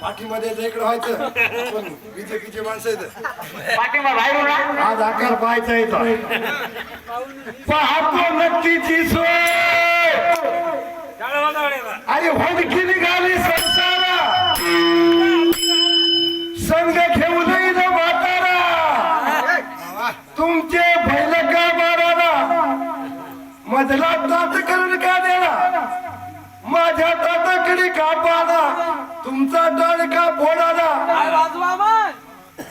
पाठीमध्ये इकडे व्हायचं आपण बीजेपीचे माणसं आहेत. पाठिंबा बाहेरून आ. आज आकार पाहायचा येतो पाहतो नगदीची सोय आणि होडकी निघाली संसारा. संघ घेऊ नये न म्हातारा तुमचे बैल का माराना मधला तात करून का देणार? माझ्या ताताकडे का पाना तुमचा डळ का फोडाना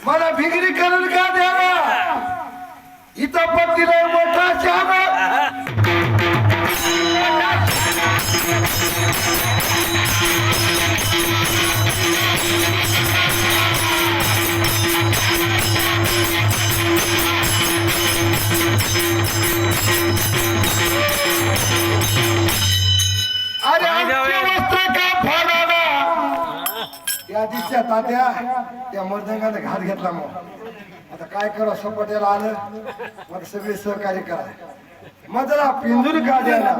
मला भिगरी करून का द्यावा? इथं पतीला मोठा शहाणा त्या दिवशी तात्या त्या मर्दंगाने घात घेतला मग. आता काय करा सपाट्याला आलं मग सगळे सहकार्य करा. मजला पिंजून का द्याला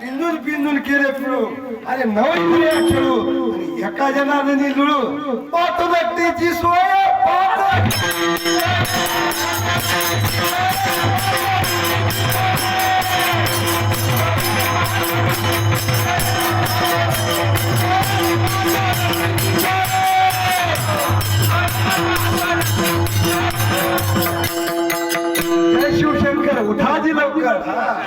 पिंजून पिंजून केले पिळू. अरे नवीन खेळू. एका जनाने निलू पाहतो व्यक्तीची सोय पाहतो 못하지 말까